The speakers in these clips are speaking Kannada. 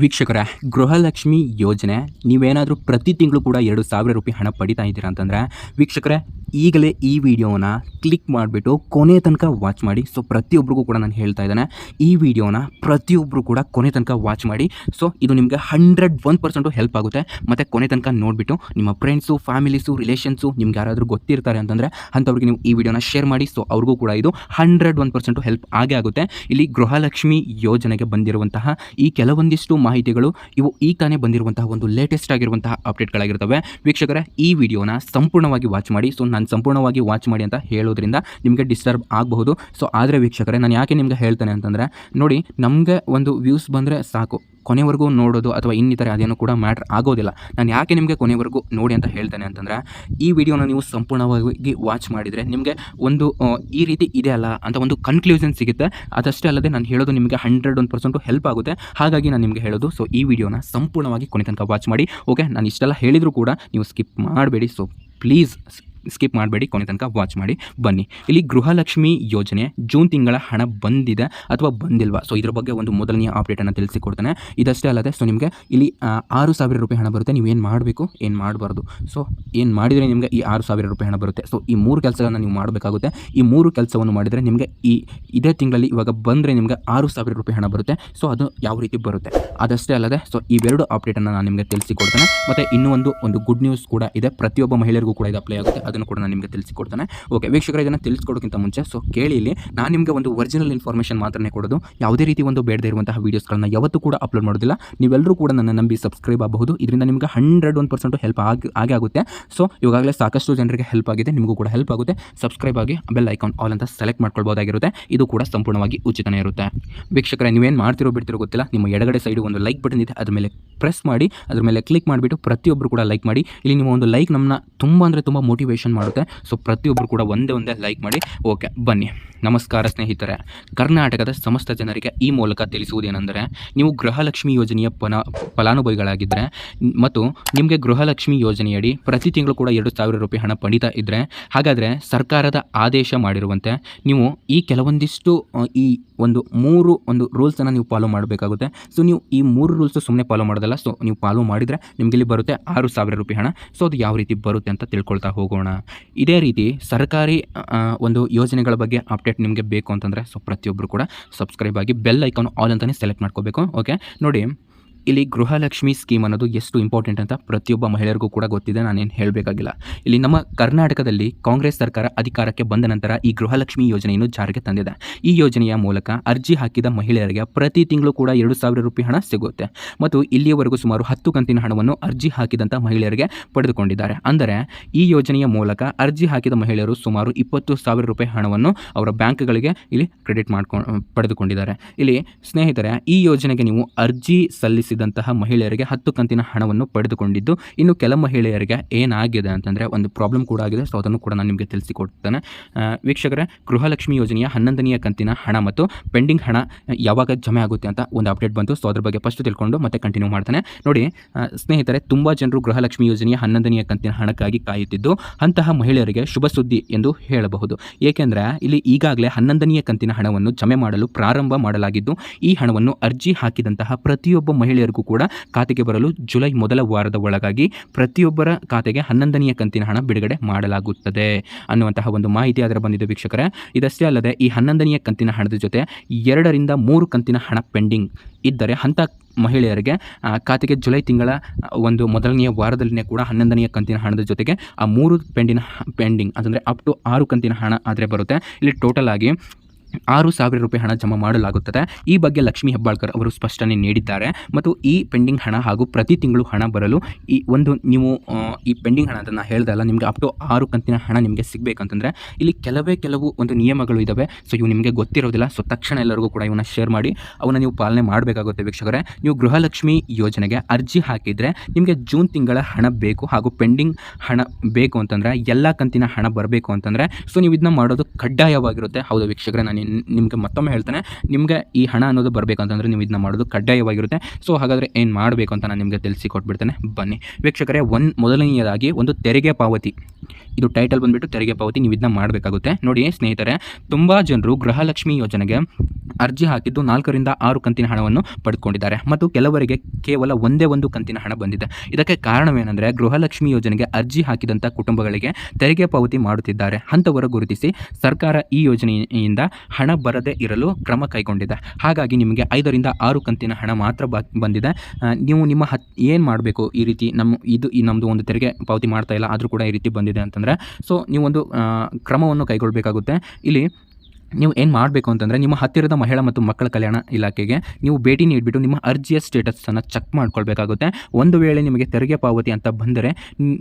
ವೀಕ್ಷಕರೇ, ಗೃಹಲಕ್ಷ್ಮಿ ಯೋಜನೆ, ನೀವೇನಾದರೂ ಪ್ರತಿ ತಿಂಗಳು ಕೂಡ ಎರಡು ಸಾವಿರ ರೂಪಾಯಿ ಹಣ ಪಡಿತಾ ಇದ್ದೀರಾ ಅಂತಂದರೆ, ವೀಕ್ಷಕರೇ ಈಗಲೇ ಈ ವಿಡಿಯೋನ ಕ್ಲಿಕ್ ಮಾಡಿಬಿಟ್ಟು ಕೊನೆ ತನಕ ವಾಚ್ ಮಾಡಿ. ಸೊ ಪ್ರತಿಯೊಬ್ಬರಿಗೂ ಕೂಡ ನಾನು ಹೇಳ್ತಾ ಇದ್ದೇನೆ, ಈ ವಿಡಿಯೋನ ಪ್ರತಿಯೊಬ್ಬರು ಕೂಡ ಕೊನೆ ತನಕ ವಾಚ್ ಮಾಡಿ. ಸೊ ಇದು ನಿಮಗೆ ಹಂಡ್ರೆಡ್ ಒನ್ ಪರ್ಸೆಂಟು ಹೆಲ್ಪ್ ಆಗುತ್ತೆ. ಮತ್ತು ಕೊನೆ ತನಕ ನೋಡಿಬಿಟ್ಟು ನಿಮ್ಮ ಫ್ರೆಂಡ್ಸು ಫ್ಯಾಮಿಲೀಸು ರಿಲೇಷನ್ಸು ನಿಮ್ಗೆ ಯಾರಾದರೂ ಗೊತ್ತಿರ್ತಾರೆ ಅಂತಂದರೆ ಅಂಥವ್ರಿಗೆ ನೀವು ಈ ವಿಡಿಯೋನ ಶೇರ್ ಮಾಡಿ. ಸೊ ಅವ್ರಿಗೂ ಕೂಡ ಇದು ಹಂಡ್ರೆಡ್ ಒನ್ ಪರ್ಸೆಂಟು ಹೆಲ್ಪ್ ಆಗೇ ಆಗುತ್ತೆ. ಇಲ್ಲಿ ಗೃಹಲಕ್ಷ್ಮಿ ಯೋಜನೆಗೆ ಬಂದಿರುವಂತಹ ಈ ಕೆಲವೊಂದಿಷ್ಟು ಮಾಹಿತಿಗಳು ಇವು ಈಗ ತಾನೇ ಬಂದಿರುವಂತಹ ಒಂದು ಲೇಟೆಸ್ಟ್ ಆಗಿರುವಂತಹ ಅಪ್ಡೇಟ್ಗಳಾಗಿರ್ತವೆ ವೀಕ್ಷಕರ, ಈ ವಿಡಿಯೋನ ಸಂಪೂರ್ಣವಾಗಿ ವಾಚ್ ಮಾಡಿ. ಸೊ ನಾನು ಸಂಪೂರ್ಣವಾಗಿ ವಾಚ್ ಮಾಡಿ ಅಂತ ಹೇಳೋದ್ರಿಂದ ನಿಮಗೆ ಡಿಸ್ಟರ್ಬ್ ಆಗಬಹುದು. ಸೊ ಆದರೆ ವೀಕ್ಷಕರೇ, ನಾನು ಯಾಕೆ ನಿಮಗೆ ಹೇಳ್ತೇನೆ ಅಂತಂದರೆ, ನೋಡಿ, ನಮಗೆ ಒಂದು ವ್ಯೂಸ್ ಬಂದರೆ ಸಾಕು. ಕೊನೆವರೆಗೂ ನೋಡೋದು ಅಥವಾ ಇನ್ನಿತರ ಅದೇನು ಕೂಡ ಮ್ಯಾಟ್ರ್ ಆಗೋದಿಲ್ಲ. ನಾನು ಯಾಕೆ ನಿಮಗೆ ಕೊನೆವರೆಗೂ ನೋಡಿ ಅಂತ ಹೇಳ್ತೇನೆ ಅಂತಂದರೆ, ಈ ವಿಡಿಯೋನ ನೀವು ಸಂಪೂರ್ಣವಾಗಿ ವಾಚ್ ಮಾಡಿದರೆ ನಿಮಗೆ ಒಂದು ಈ ರೀತಿ ಇದೆ ಅಲ್ಲ ಅಂತ ಒಂದು ಕನ್ಕ್ಲೂಷನ್ ಸಿಗುತ್ತೆ. ಅದಷ್ಟೇ ಅಲ್ಲದೆ ನಾನು ಹೇಳೋದು ನಿಮಗೆ ಹಂಡ್ರೆಡ್ ಒನ್ ಪರ್ಸೆಂಟು ಹೆಲ್ಪ್ ಆಗುತ್ತೆ. ಹಾಗಾಗಿ ನಾನು ನಿಮಗೆ ಹೇಳೋದು ಸೊ ಈ ವಿಡಿಯೋನ ಸಂಪೂರ್ಣವಾಗಿ ಕೊನೆ ತನಕ ವಾಚ್ ಮಾಡಿ ಓಕೆ ನಾನು ಇಷ್ಟೆಲ್ಲ ಹೇಳಿದರೂ ಕೂಡ ನೀವು ಸ್ಕಿಪ್ ಮಾಡಬೇಡಿ. ಸೊ ಪ್ಲೀಸ್ ಸ್ಕಿಪ್ ಮಾಡಬೇಡಿ, ಕೊನೆ ತನಕ ವಾಚ್ ಮಾಡಿ, ಬನ್ನಿ. ಇಲ್ಲಿ ಗೃಹಲಕ್ಷ್ಮಿ ಯೋಜನೆ ಜೂನ್ ತಿಂಗಳ ಹಣ ಬಂದಿದೆ ಅಥವಾ ಬಂದಿಲ್ವಾ? ಸೊ ಇದ್ರ ಬಗ್ಗೆ ಒಂದು ಮೊದಲನೆಯ ಅಪ್ಡೇಟನ್ನು ತಿಳಿಸಿಕೊಡ್ತೇನೆ. ಇದಷ್ಟೇ ಅಲ್ಲದೆ ಸೊ ನಿಮಗೆ ಇಲ್ಲಿ ಆರು ಸಾವಿರ ರೂಪಾಯಿ ಹಣ ಬರುತ್ತೆ, ನೀವು ಏನು ಮಾಡಬೇಕು, ಏನು ಮಾಡಬಾರ್ದು. ಸೊ ಏನು ಮಾಡಿದರೆ ನಿಮಗೆ ಈ ಆರು ಸಾವಿರ ರೂಪಾಯಿ ಹಣ ಬರುತ್ತೆ. ಸೊ ಈ ಮೂರು ಕೆಲಸಗಳನ್ನು ನೀವು ಮಾಡಬೇಕಾಗುತ್ತೆ. ಈ ಮೂರು ಕೆಲಸವನ್ನು ಮಾಡಿದರೆ ನಿಮಗೆ ಈ, ಇದೇ ತಿಂಗಳಲ್ಲಿ ಇವಾಗ ಬಂದರೆ ನಿಮಗೆ ಆರು ಸಾವಿರ ರೂಪಾಯಿ ಹಣ ಬರುತ್ತೆ. ಸೊ ಅದು ಯಾವ ರೀತಿ ಬರುತ್ತೆ? ಅದಷ್ಟೇ ಅಲ್ಲದೆ ಸೊ ಇವೆರಡು ಅಪ್ಡೇಟನ್ನು ನಾನು ನಿಮಗೆ ತಿಳಿಸಿಕೊಡ್ತೇನೆ. ಮತ್ತು ಇನ್ನೂ ಒಂದು ಒಂದು ಗುಡ್ ನ್ಯೂಸ್ ಕೂಡ ಇದೆ. ಪ್ರತಿಯೊಬ್ಬ ಮಹಿಳೆಯರಿಗೂ ಕೂಡ ಇದು ಅಪ್ಲೈ ಆಗುತ್ತೆ. ಅದನ್ನು ಕೂಡ ನಾನು ನಿಮಗೆ ತಿಳಿಸಿಕೊಡ್ತೇನೆ. ಓಕೆ ವೀಕ್ಷಕರ, ಇದನ್ನು ತಿಳಿಸ್ಕೊಡೋಕ್ಕಿಂತ ಮುಂಚೆ ಸೊ ಕೇಳಿ ಇಲ್ಲಿ, ನಾನು ನಿಮಗೆ ಒಂದು ಒರಿಜಿನಲ್ ಇನ್ಫಾರ್ಮೇಷನ್ ಮಾತ್ರನೇ ಕೊಡೋದು. ಯಾವುದೇ ರೀತಿ ಒಂದು ಬೇಡದೇ ಇರುವಂತಹ ವೀಡಿಯೋಸ್ಗಳನ್ನ ಯಾವತ್ತೂ ಕೂಡ ಅಪ್ಲೋಡ್ ಮಾಡೋದಿಲ್ಲ. ನೀವೆಲ್ಲರೂ ಕೂಡ ನನ್ನ ನಂಬಿ ಸಬ್ಸ್ಕ್ರೈಬ್ ಆಗಬಹುದು. ಇದರಿಂದ ನಿಮಗೆ ಹಂಡ್ರೆಡ್ ಒನ್ ಪರ್ಸೆಂಟ್ ಹೆಲ್ಪ್ ಆಗಿ, ಆಗೇ ಆಗುತ್ತೆ. ಸೊ ಇವಾಗಲೇ ಸಾಕಷ್ಟು ಜನರಿಗೆ ಹೆಲ್ಪ್ ಆಗಿದೆ. ನಿಮಗೂ ಕೂಡ ಹೆಲ್ಪ್ ಆಗುತ್ತೆ. ಸಬ್ಸ್ಕ್ರೈಬ್ ಆಗಿ ಬೆಲ್ ಐಕಾನ್ ಆಲ್ ಅಂತ ಸೆಲೆಕ್ಟ್ ಮಾಡ್ಕೊಳ್ಬೋದಾಗಿರುತ್ತೆ ಇದು ಕೂಡ ಸಂಪೂರ್ಣವಾಗಿ ಉಚಿತನೇ ಇರುತ್ತೆ. ವೀಕ್ಷಕರೇ, ನೀವೇನು ಮಾಡ್ತಿರೋ ಬಿಡ್ತಿರೋ ಗೊತ್ತಿಲ್ಲ. ನಿಮ್ಮ ಎಡಗಡೆ ಸೈಡ್ ಒಂದು ಲೈಕ್ ಬಟನ್ ಇದೆ. ಅದ್ರ ಮೇಲೆ ಪ್ರೆಸ್ ಮಾಡಿ, ಅದ್ರ ಮೇಲೆ ಕ್ಲಿಕ್ ಮಾಡಿಬಿಟ್ಟು ಪ್ರತಿಯೊಬ್ಬರು ಕೂಡ ಲೈಕ್ ಮಾಡಿ. ಇಲ್ಲಿ ನಿಮ್ಮ ಒಂದು ಲೈಕ್ ನಮ್ಮನ್ನ ತುಂಬ ಅಂದರೆ ತುಂಬ ಮಾಡುತ್ತೆ. ಸೊ ಪ್ರತಿಯೊಬ್ಬರು ಕೂಡ ಒಂದೇ ಒಂದೇ ಲೈಕ್ ಮಾಡಿ. ಓಕೆ ಬನ್ನಿ. ನಮಸ್ಕಾರ ಸ್ನೇಹಿತರೆ. ಕರ್ನಾಟಕದ ಸಮಸ್ತ ಜನರಿಗೆ ಈ ಮೂಲಕ ತಿಳಿಸುವುದೇನೆಂದರೆ, ನೀವು ಗೃಹಲಕ್ಷ್ಮಿ ಯೋಜನೆಯ ಫಲ ಫಲಾನುಭವಿಗಳಾಗಿದ್ದರೆ ಮತ್ತು ನಿಮಗೆ ಗೃಹಲಕ್ಷ್ಮಿ ಯೋಜನೆಯಡಿ ಪ್ರತಿ ತಿಂಗಳು ಕೂಡ ಎರಡು ಸಾವಿರ ರೂಪಾಯಿ ಹಣ ಪಡೀತಾ ಇದ್ದರೆ ಹಾಗಾದರೆ ಸರ್ಕಾರದ ಆದೇಶ ಮಾಡಿರುವಂತೆ ನೀವು ಈ ಕೆಲವೊಂದಿಷ್ಟು ಈ ಒಂದು ಮೂರು, ಒಂದು ರೂಲ್ಸನ್ನು ನೀವು ಫಾಲೋ ಮಾಡಬೇಕಾಗುತ್ತೆ. ಸೊ ನೀವು ಈ ಮೂರು ರೂಲ್ಸು ಸುಮ್ಮನೆ ಫಾಲೋ ಮಾಡೋದಲ್ಲ. ಸೊ ನೀವು ಫಾಲೋ ಮಾಡಿದರೆ ನಿಮಗೆ ಇಲ್ಲಿ ಬರುತ್ತೆ ಆರು ಸಾವಿರ ರೂಪಾಯಿ ಹಣ. ಸೊ ಅದು ಯಾವ ರೀತಿ ಬರುತ್ತೆ ಅಂತ ತಿಳ್ಕೊಳ್ತಾ ಹೋಗೋಣ. ಇದೇ ರೀತಿ ಸರ್ಕಾರಿ ಒಂದು ಯೋಜನೆಗಳ ಬಗ್ಗೆ ಅಪ್ಡೇಟ್ ನಿಮಗೆ ಬೇಕು ಅಂತಂದರೆ ಸೊ ಪ್ರತಿಯೊಬ್ಬರು ಕೂಡ ಸಬ್ಸ್ಕ್ರೈಬ್ ಆಗಿ ಬೆಲ್ ಐಕಾನ್ ಆಲ್ ಅಂತಲೇ ಸೆಲೆಕ್ಟ್ ಮಾಡ್ಕೋಬೇಕು, ಓಕೆ? ನೋಡಿ ಇಲ್ಲಿ ಗೃಹಲಕ್ಷ್ಮಿ ಸ್ಕೀಮ್ ಅನ್ನೋದು ಎಷ್ಟು ಇಂಪಾರ್ಟೆಂಟ್ ಅಂತ ಪ್ರತಿಯೊಬ್ಬ ಮಹಿಳೆಯರಿಗೂ ಕೂಡ ಗೊತ್ತಿದೆ, ನಾನೇನು ಹೇಳಬೇಕಾಗಿಲ್ಲ. ಇಲ್ಲಿ ನಮ್ಮ ಕರ್ನಾಟಕದಲ್ಲಿ ಕಾಂಗ್ರೆಸ್ ಸರ್ಕಾರ ಅಧಿಕಾರಕ್ಕೆ ಬಂದ ನಂತರ ಈ ಗೃಹಲಕ್ಷ್ಮಿ ಯೋಜನೆಯನ್ನು ಜಾರಿಗೆ ತಂದಿದೆ. ಈ ಯೋಜನೆಯ ಮೂಲಕ ಅರ್ಜಿ ಹಾಕಿದ ಮಹಿಳೆಯರಿಗೆ ಪ್ರತಿ ತಿಂಗಳು ಕೂಡ ಎರಡು ಸಾವಿರ ರೂಪಾಯಿ ಹಣ ಸಿಗುತ್ತೆ. ಮತ್ತು ಇಲ್ಲಿಯವರೆಗೂ ಸುಮಾರು ಹತ್ತು ಕಂತಿನ ಹಣವನ್ನು ಅರ್ಜಿ ಹಾಕಿದಂಥ ಮಹಿಳೆಯರಿಗೆ ಪಡೆದುಕೊಂಡಿದ್ದಾರೆ. ಅಂದರೆ ಈ ಯೋಜನೆಯ ಮೂಲಕ ಅರ್ಜಿ ಹಾಕಿದ ಮಹಿಳೆಯರು ಸುಮಾರು ಇಪ್ಪತ್ತು ಸಾವಿರ ರೂಪಾಯಿ ಹಣವನ್ನು ಅವರ ಬ್ಯಾಂಕ್ಗಳಿಗೆ ಇಲ್ಲಿ ಕ್ರೆಡಿಟ್ ಮಾಡ್ಕೊಂಡು ಪಡೆದುಕೊಂಡಿದ್ದಾರೆ. ಇಲ್ಲಿ ಸ್ನೇಹಿತರೆ, ಈ ಯೋಜನೆಗೆ ನೀವು ಅರ್ಜಿ ಸಲ್ಲಿಸಿದಂತಹ ಮಹಿಳೆಯರಿಗೆ ಹತ್ತು ಕಂತಿನ ಹಣವನ್ನು ಪಡೆದುಕೊಂಡಿದ್ದು, ಇನ್ನು ಕೆಲ ಮಹಿಳೆಯರಿಗೆ ಏನಾಗಿದೆ ಅಂತಂದರೆ ಒಂದು ಪ್ರಾಬ್ಲಮ್ ಕೂಡ ಆಗಿದೆ. ಸೊ ಅದನ್ನು ಕೂಡ ನಾನು ನಿಮಗೆ ತಿಳಿಸಿಕೊಡ್ತೇನೆ. ವೀಕ್ಷಕರ, ಗೃಹಲಕ್ಷ್ಮಿ ಯೋಜನೆಯ ಹನ್ನೊಂದನೆಯ ಕಂತಿನ ಹಣ ಮತ್ತು ಪೆಂಡಿಂಗ್ ಹಣ ಯಾವಾಗ ಜಮೆ ಆಗುತ್ತೆ ಅಂತ ಒಂದು ಅಪ್ಡೇಟ್ ಬಂತು. ಸೊ ಅದ್ರ ಬಗ್ಗೆ ಫಸ್ಟ್ ತಿಳ್ಕೊಂಡು ಮತ್ತೆ ಕಂಟಿನ್ಯೂ ಮಾಡ್ತಾನೆ. ನೋಡಿ ಸ್ನೇಹಿತರೆ, ತುಂಬ ಜನರು ಗೃಹಲಕ್ಷ್ಮಿ ಯೋಜನೆಯ ಹನ್ನೊಂದನೆಯ ಕಂತಿನ ಹಣಕ್ಕಾಗಿ ಕಾಯುತ್ತಿದ್ದು, ಅಂತಹ ಮಹಿಳೆಯರಿಗೆ ಶುಭ ಸುದ್ದಿ ಎಂದು ಹೇಳಬಹುದು. ಏಕೆಂದರೆ, ಇಲ್ಲಿ ಈಗಾಗಲೇ ಹನ್ನೊಂದನೆಯ ಕಂತಿನ ಹಣವನ್ನು ಜಮೆ ಮಾಡಲು ಪ್ರಾರಂಭ ಮಾಡಲಾಗಿದ್ದು, ಈ ಹಣವನ್ನು ಅರ್ಜಿ ಹಾಕಿದಂತಹ ಪ್ರತಿಯೊಬ್ಬ ಮಹಿಳೆಯರಿಗೂ ಕೂಡ ಖಾತೆಗೆ ಬರಲು ಜುಲೈ ಮೊದಲ ವಾರದ ಒಳಗಾಗಿ ಪ್ರತಿಯೊಬ್ಬರ ಖಾತೆಗೆ ಹನ್ನೊಂದನೆಯ ಕಂತಿನ ಹಣ ಬಿಡುಗಡೆ ಮಾಡಲಾಗುತ್ತದೆ ಅನ್ನುವಂತಹ ಒಂದು ಮಾಹಿತಿ ಅದರ ಬಂದಿದೆ ವೀಕ್ಷಕರೇ. ಇದಷ್ಟೇ ಅಲ್ಲದೆ ಈ ಹನ್ನೊಂದನೆಯ ಕಂತಿನ ಹಣದ ಜೊತೆ ಎರಡರಿಂದ ಮೂರು ಕಂತಿನ ಹಣ ಪೆಂಡಿಂಗ್ ಇದ್ದರೆ ಅಂಥ ಮಹಿಳೆಯರಿಗೆ ಖಾತೆಗೆ ಜುಲೈ ತಿಂಗಳ ಒಂದು ಮೊದಲನೆಯ ವಾರದಲ್ಲಿನೇ ಕೂಡ ಹನ್ನೊಂದನೆಯ ಕಂತಿನ ಹಣದ ಜೊತೆಗೆ ಆ ಮೂರು ಪೆಂಡಿನ, ಪೆಂಡಿಂಗ್, ಅಂದರೆ ಅಪ್ ಟು ಆರು ಕಂತಿನ ಹಣ ಆದರೆ ಬರುತ್ತೆ. ಇಲ್ಲಿ ಟೋಟಲ್ ಆಗಿ ಆರು ಸಾವಿರ ರೂಪಾಯಿ ಹಣ ಜಮಾ ಮಾಡಲಾಗುತ್ತದೆ. ಈ ಬಗ್ಗೆ ಲಕ್ಷ್ಮೀ ಹೆಬ್ಬಾಳ್ಕರ್ ಅವರು ಸ್ಪಷ್ಟನೆ ನೀಡಿದ್ದಾರೆ. ಮತ್ತು ಈ ಪೆಂಡಿಂಗ್ ಹಣ ಹಾಗೂ ಪ್ರತಿ ತಿಂಗಳು ಹಣ ಬರಲು ಈ ಒಂದು ನೀವು ಈ ಪೆಂಡಿಂಗ್ ಹಣ ಅಂತ ನಾನು ಹೇಳ್ದೆ ಅಲ್ಲ, ನಿಮಗೆ ಅಪ್ ಟು ಆರು ಕಂತಿನ ಹಣ ನಿಮಗೆ ಸಿಗಬೇಕಂತಂದರೆ, ಇಲ್ಲಿ ಕೆಲವೇ ಕೆಲವು ಒಂದು ನಿಯಮಗಳು ಇದ್ದಾವೆ ಸೊ ಇವು ನಿಮಗೆ ಗೊತ್ತಿರೋದಿಲ್ಲ. ಸೊ ತಕ್ಷಣ ಎಲ್ಲರಿಗೂ ಕೂಡ ಇವನ್ನ ಶೇರ್ ಮಾಡಿ, ಅವನ್ನ ನೀವು ಪಾಲನೆ ಮಾಡಬೇಕಾಗುತ್ತೆ ವೀಕ್ಷಕರೇ. ನೀವು ಗೃಹಲಕ್ಷ್ಮಿ ಯೋಜನೆಗೆ ಅರ್ಜಿ ಹಾಕಿದರೆ, ನಿಮಗೆ ಜೂನ್ ತಿಂಗಳ ಹಣ ಬೇಕು ಹಾಗೂ ಪೆಂಡಿಂಗ್ ಹಣ ಬೇಕು ಅಂತಂದರೆ, ಎಲ್ಲ ಕಂತಿನ ಹಣ ಬರಬೇಕು ಅಂತಂದರೆ ಸೊ ನೀವು ಇದನ್ನ ಮಾಡೋದು ಕಡ್ಡಾಯವಾಗಿರುತ್ತೆ. ಹೌದು ವೀಕ್ಷಕರೇ, ನಿನ್- ನಿಮಗೆ ಮತ್ತೊಮ್ಮೆ ಹೇಳ್ತೇನೆ, ನಿಮಗೆ ಈ ಹಣ ಅನ್ನೋದು ಬರಬೇಕಂತಂದರೆ ನೀವು ಇದನ್ನ ಮಾಡೋದು ಕಡ್ಡಾಯವಾಗಿರುತ್ತೆ. ಸೊ ಹಾಗಾದರೆ ಏನು ಮಾಡಬೇಕು ಅಂತ ನಾನು ನಿಮಗೆ ತಿಳಿಸಿ ಕೊಟ್ಬಿಡ್ತೇನೆ. ಬನ್ನಿ. ವೀಕ್ಷಕರೇ ಒನ್ ಮೊದಲನೆಯದಾಗಿ ಒಂದು ತೆರಿಗೆ ಪಾವತಿ. ಇದು ಟೈಟಲ್ ಬಂದುಬಿಟ್ಟು ತೆರಿಗೆ ಪಾವತಿ, ನೀವು ಇದನ್ನ ಮಾಡಬೇಕಾಗುತ್ತೆ. ನೋಡಿ, ಸ್ನೇಹಿತರೆ, ತುಂಬ ಜನರು ಗೃಹಲಕ್ಷ್ಮಿ ಯೋಜನೆಗೆ ಅರ್ಜಿ ಹಾಕಿದ್ದು ನಾಲ್ಕರಿಂದ ಆರು ಕಂತಿನ ಹಣವನ್ನು ಪಡೆದುಕೊಂಡಿದ್ದಾರೆ ಮತ್ತು ಕೆಲವರಿಗೆ ಕೇವಲ ಒಂದೇ ಒಂದು ಕಂತಿನ ಹಣ ಬಂದಿದೆ. ಇದಕ್ಕೆ ಕಾರಣವೇನೆಂದರೆ, ಗೃಹಲಕ್ಷ್ಮಿ ಯೋಜನೆಗೆ ಅರ್ಜಿ ಹಾಕಿದಂಥ ಕುಟುಂಬಗಳಿಗೆ ತೆರಿಗೆ ಪಾವತಿ ಮಾಡುತ್ತಿದ್ದಾರೆ. ಅಂಥವರು ಗುರುತಿಸಿ, ಸರ್ಕಾರ ಈ ಯೋಜನೆಯಿಂದ ಹಣ ಬರದೇ ಇರಲು ಕ್ರಮ ಕೈಗೊಂಡಿದೆ. ಹಾಗಾಗಿ ನಿಮಗೆ ಐದರಿಂದ ಆರು ಕಂತಿನ ಹಣ ಮಾತ್ರ ಬಂದಿದೆ. ನೀವು ನಿಮ್ಮ ಹತ್, ಏನು ಮಾಡಬೇಕು ಈ ರೀತಿ ನಮ್ಮ ಇದು ಈ ನಮ್ಮದು ಒಂದು ತೆರಿಗೆ ಪಾವತಿ ಮಾಡ್ತಾ ಇಲ್ಲ, ಆದರೂ ಕೂಡ ಈ ರೀತಿ ಬಂದಿದೆ ಅಂತಂದರೆ, ಸೊ, ನೀವೊಂದು ಕ್ರಮವನ್ನು ಕೈಗೊಳ್ಳಬೇಕಾಗುತ್ತೆ ಇಲ್ಲಿ ನೀವು ಏನು ಮಾಡಬೇಕು ಅಂತಂದರೆ ನಿಮ್ಮ ಹತ್ತಿರದ ಮಹಿಳಾ ಮತ್ತು ಮಕ್ಕಳ ಕಲ್ಯಾಣ ಇಲಾಖೆಗೆ ನೀವು ಭೇಟಿ ನೀಡಿಬಿಟ್ಟು ನಿಮ್ಮ ಅರ್ಜಿಯ ಸ್ಟೇಟಸನ್ನು ಚೆಕ್ ಮಾಡ್ಕೊಳ್ಬೇಕಾಗುತ್ತೆ. ಒಂದು ವೇಳೆ ನಿಮಗೆ ತೆರಿಗೆ ಪಾವತಿ ಅಂತ ಬಂದರೆ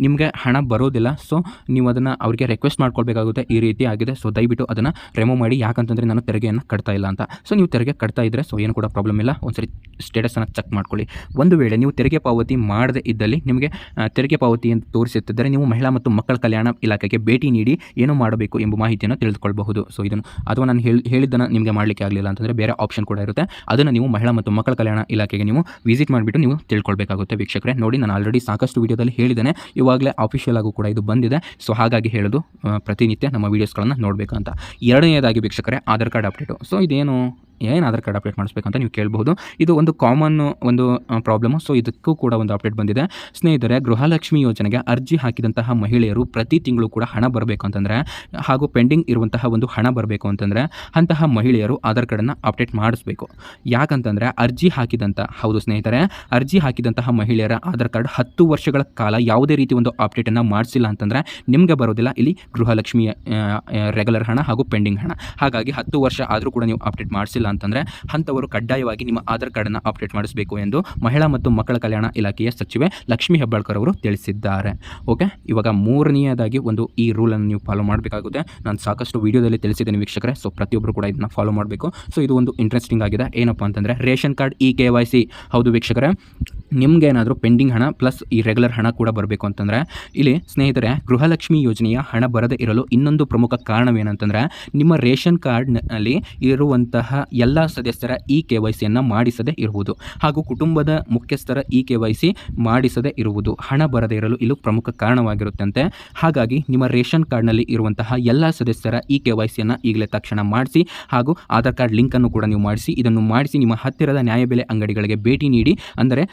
ನಿಮಗೆ ಹಣ ಬರೋದಿಲ್ಲ. ಸೊ, ನೀವು ಅದನ್ನು ಅವರಿಗೆ ರಿಕ್ವೆಸ್ಟ್ ಮಾಡ್ಕೊಳ್ಬೇಕಾಗುತ್ತೆ. ಈ ರೀತಿ ಆಗಿದೆ. ಸೊ, ದಯವಿಟ್ಟು ಅದನ್ನು ರಿಮೂವ್ ಮಾಡಿ. ಯಾಕಂತಂದರೆ ನಾನು ತೆರಿಗೆಯನ್ನು ಕಟ್ತಾ ಇಲ್ಲ ಅಂತ. ಸೊ, ನೀವು ತೆರಿಗೆ ಕಟ್ತಾ ಇದ್ದರೆ ಸೊ, ಏನು ಕೂಡ ಪ್ರಾಬ್ಲಮ್ ಇಲ್ಲ. ಒಂದ್ಸರಿ ಸ್ಟೇಟಸನ್ನು ಚೆಕ್ ಮಾಡ್ಕೊಳ್ಳಿ. ಒಂದು ವೇಳೆ ನೀವು ತೆರಿಗೆ ಪಾವತಿ ಮಾಡದೇ ಇದ್ದಲ್ಲಿ ನಿಮಗೆ ತೆರಿಗೆ ಪಾವತಿ ಅಂತ ತೋರಿಸುತ್ತಿದ್ದರೆ ನೀವು ಮಹಿಳಾ ಮತ್ತು ಮಕ್ಕಳ ಕಲ್ಯಾಣ ಇಲಾಖೆಗೆ ಭೇಟಿ ನೀಡಿ ಏನು ಮಾಡಬೇಕು ಎಂಬ ಮಾಹಿತಿಯನ್ನು ತಿಳಿದುಕೊಳ್ಬಹುದು. ಸೊ, ಇದನ್ನು ಅಥವಾ ನಾನು ಹೇಳಿ, ಹೇಳಿದ್ದನ್ನು ನಿಮಗೆ ಮಾಡಲಿಕ್ಕೆ ಆಗಲಿಲ್ಲ ಅಂತಂದರೆ ಬೇರೆ ಆಪ್ಷನ್ ಕೂಡ ಇರುತ್ತೆ. ಅದನ್ನು ನೀವು ಮಹಿಳಾ ಮತ್ತು ಮಕ್ಕಳ ಕಲ್ಯಾಣ ಇಲಾಖೆಗೆ ನೀವು ವಿಸಿಟ್ ಮಾಡಿಬಿಟ್ಟು ನೀವು ತಿಳ್ಕೊಳ್ಬೇಕಾಗುತ್ತೆ ವೀಕ್ಷಕರೇ. ನೋಡಿ, ನಾನು ಆಲ್ರೆಡಿ ಸಾಕಷ್ಟು ವಿಡಿಯೋದಲ್ಲಿ ಹೇಳಿದ್ದೇನೆ. ಇವಾಗಲೇ ಅಫಿಷಿಯಲ್ ಆಗೂ ಕೂಡ ಇದು ಬಂದಿದೆ. ಸೊ ಹಾಗಾಗಿ ಹೇಳೋದು ಪ್ರತಿನಿತ್ಯ ನಮ್ಮ ವೀಡಿಯೋಸ್ಗಳನ್ನು ನೋಡಬೇಕಂತ. ಎರಡನೇದಾಗಿ ವೀಕ್ಷಕರೇ, ಆಧಾರ್ ಕಾರ್ಡ್ ಅಪ್ಡೇಟು ಸೊ ಇದೇನು ಏನು ಆಧಾರ್ ಕಾರ್ಡ್ ಅಪ್ಡೇಟ್ ಮಾಡಿಸ್ಬೇಕಂತ ನೀವು ಕೇಳಬಹುದು. ಇದು ಒಂದು ಕಾಮನ್ ಒಂದು ಪ್ರಾಬ್ಲಮು ಸೊ ಇದಕ್ಕೂ ಕೂಡ ಒಂದು ಅಪ್ಡೇಟ್ ಬಂದಿದೆ. ಸ್ನೇಹಿತರೆ, ಗೃಹಲಕ್ಷ್ಮಿ ಯೋಜನೆಗೆ ಅರ್ಜಿ ಹಾಕಿದಂತಹ ಮಹಿಳೆಯರು ಪ್ರತಿ ತಿಂಗಳು ಕೂಡ ಹಣ ಬರಬೇಕು ಅಂತಂದರೆ, ಹಾಗೂ ಪೆಂಡಿಂಗ್ ಇರುವಂತಹ ಒಂದು ಹಣ ಬರಬೇಕು ಅಂತಂದರೆ, ಅಂತಹ ಮಹಿಳೆಯರು ಆಧಾರ್ ಕಾರ್ಡನ್ನು ಅಪ್ಡೇಟ್ ಮಾಡಿಸ್ಬೇಕು. ಯಾಕಂತಂದರೆ, ಅರ್ಜಿ ಹಾಕಿದಂಥ ಹೌದು ಸ್ನೇಹಿತರೆ, ಅರ್ಜಿ ಹಾಕಿದಂತಹ ಮಹಿಳೆಯರ ಆಧಾರ್ ಕಾರ್ಡ್ ಹತ್ತು ವರ್ಷಗಳ ಕಾಲ ಯಾವುದೇ ರೀತಿ ಒಂದು ಅಪ್ಡೇಟನ್ನು ಮಾಡಿಸಿಲ್ಲ ಅಂತಂದರೆ, ನಿಮಗೆ ಬರೋದಿಲ್ಲ. ಇಲ್ಲಿ ಗೃಹಲಕ್ಷ್ಮಿಯ ರೆಗ್ಯುಲರ್ ಹಣ ಹಾಗೂ ಪೆಂಡಿಂಗ್ ಹಣ. ಹಾಗಾಗಿ ಹತ್ತು ವರ್ಷ ಆದರೂ ಕೂಡ ನೀವು ಅಪ್ಡೇಟ್ ಮಾಡಿಸಿಲ್ಲ ಅಂತಂದರೆ ಅಂಥವರು ಕಡ್ಡಾಯವಾಗಿ ನಿಮ್ಮ ಆಧಾರ್ ಕಾರ್ಡನ್ನು ಅಪ್ಡೇಟ್ ಮಾಡಿಸಬೇಕು ಎಂದು ಮಹಿಳಾ ಮತ್ತು ಮಕ್ಕಳ ಕಲ್ಯಾಣ ಇಲಾಖೆಯ ಸಚಿವೆ ಲಕ್ಷ್ಮೀ ಹೆಬ್ಬಾಳ್ಕರ್ ಅವರು ತಿಳಿಸಿದ್ದಾರೆ. ಓಕೆ ಇವಾಗ ಮೂರನೆಯದಾಗಿ ಒಂದು ಈ ರೂಲನ್ನು ನೀವು ಫಾಲೋ ಮಾಡಬೇಕಾಗುತ್ತೆ. ನಾನು ಸಾಕಷ್ಟು ವೀಡಿಯೋದಲ್ಲಿ ತಿಳಿಸಿದ್ದೇನೆ ವೀಕ್ಷಕರೇ ಸೊ ಪ್ರತಿಯೊಬ್ಬರು ಕೂಡ ಇದನ್ನು ಫಾಲೋ ಮಾಡಬೇಕು. ಸೊ ಇದು ಒಂದು ಇಂಟ್ರೆಸ್ಟಿಂಗ್ ಆಗಿದೆ. ಏನಪ್ಪ ಅಂತಂದರೆ ration card e K Y C ಹೌದು ವೀಕ್ಷಕರೇ, ನಿಮ್ಗೆ ಏನಾದರೂ ಪೆಂಡಿಂಗ್ ಹಣ ಪ್ಲಸ್ ಈ ರೆಗ್ಯುಲರ್ ಹಣ ಕೂಡ ಬರಬೇಕು ಅಂತಂದರೆ, ಇಲ್ಲಿ ಸ್ನೇಹಿತರೆ, ಗೃಹಲಕ್ಷ್ಮಿ ಯೋಜನೆಯ ಹಣ ಬರದೇ ಇರಲು ಇನ್ನೊಂದು ಪ್ರಮುಖ ಕಾರಣವೇನಂತಂದರೆ, ನಿಮ್ಮ ರೇಷನ್ ಕಾರ್ಡ್ನಲ್ಲಿ ಇರುವಂತಹ ಎಲ್ಲ ಸದಸ್ಯರ ಇ ಕೆ ವೈ ಸಿಯನ್ನು ಮಾಡಿಸದೇ ಇರುವುದು ಹಾಗೂ ಕುಟುಂಬದ ಮುಖ್ಯಸ್ಥರ ಇ ಕೆ ವೈ ಸಿ ಮಾಡಿಸದೇ ಇರುವುದು ಹಣ ಬರದೇ ಇರಲು ಇದು ಪ್ರಮುಖ ಕಾರಣವಾಗಿರುತ್ತಂತೆ. ಹಾಗಾಗಿ ನಿಮ್ಮ ರೇಷನ್ ಕಾರ್ಡ್ನಲ್ಲಿ ಇರುವಂತಹ ಎಲ್ಲ ಸದಸ್ಯರ ಇ ಕೆ ವೈ ಸಿಯನ್ನು ಈಗಲೇ ತಕ್ಷಣ ಮಾಡಿಸಿ ಹಾಗೂ ಆಧಾರ್ ಕಾರ್ಡ್ ಲಿಂಕನ್ನು ಕೂಡ ನೀವು ಮಾಡಿಸಿ, ಇದನ್ನು ಮಾಡಿಸಿ ನಿಮ್ಮ ಹತ್ತಿರದ ನ್ಯಾಯಬೆಲೆ ಅಂಗಡಿಗಳಿಗೆ ಭೇಟಿ ನೀಡಿ, ಅಂದರೆ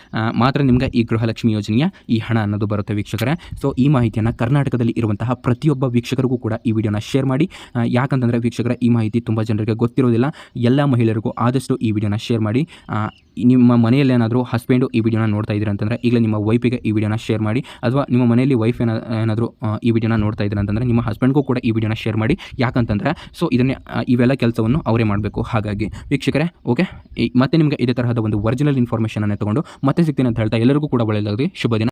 ಮಾತ್ರ ನಿಮಗೆ ಈ ಗೃಹಲಕ್ಷ್ಮಿ ಯೋಜನೆಯ ಈ ಹಣ ಅನ್ನೋದು ಬರುತ್ತೆ ವೀಕ್ಷಕರೇ. ಸೊ, ಈ ಮಾಹಿತಿಯನ್ನು ಕರ್ನಾಟಕದಲ್ಲಿ ಇರುವಂತಹ ಪ್ರತಿಯೊಬ್ಬ ವೀಕ್ಷಕರಿಗೂ ಕೂಡ ಈ ವಿಡಿಯೋನ ಶೇರ್ ಮಾಡಿ. ಯಾಕಂತಂದರೆ ವೀಕ್ಷಕರ, ಈ ಮಾಹಿತಿ ತುಂಬ ಜನರಿಗೆ ಗೊತ್ತಿರೋದಿಲ್ಲ. ಎಲ್ಲ ಮಹಿಳೆಯರಿಗೂ ಆದಷ್ಟು ಈ ವಿಡಿಯೋನ ಶೇರ್ ಮಾಡಿ. ನಿಮ್ಮ ಮನೆಯಲ್ಲಿ ಏನಾದರೂ ಹಸ್ಬೆಂಡು ಈ ವಿಡಿಯೋನ ನೋಡ್ತಾ ಇದ್ದೀರಾ ಅಂತಂದರೆ ಈಗಲೇ ನಿಮ್ಮ ವೈಫಿಗೆ ಈ ವಿಡಿಯೋನ ಶೇರ್ ಮಾಡಿ. ಅಥವಾ ನಿಮ್ಮ ಮನೆಯಲ್ಲಿ ವೈಫ್ ಏನ, ಏನಾದರೂ ಈ ವಿಡಿಯೋನ ನೋಡ್ತಾ ಇದ್ದೀರಾ ಅಂತಂದರೆ ನಿಮ್ಮ ಹಸ್ಬೆಂಡ್ಗೂ ಕೂಡ ಈ ವಿಡಿಯೋನ ಶೇರ್ ಮಾಡಿ. ಯಾಕಂತಂದರೆ ಸೊ ಇದನ್ನೇ ಇವೆಲ್ಲ ಕೆಲಸವನ್ನು ಅವರೇ ಮಾಡಬೇಕು. ಹಾಗಾಗಿ ವೀಕ್ಷಕರೇ ಓಕೆ ಮತ್ತೆ ನಿಮಗೆ ಇದೇ ತರಹದ ಒಂದು ಒರಿಜಿನಲ್ ಇನ್ಫಾರ್ಮೇಷನನ್ನು ತಗೊಂಡು ಮತ್ತೆ ಸಿಗ್ತೀನಿ ಅಂತ ಹೇಳ್ತಾ ಎಲ್ಲರಿಗೂ ಕೂಡ ಒಳ್ಳೆಯದಾಗಲಿ. ಶುಭ ದಿನ.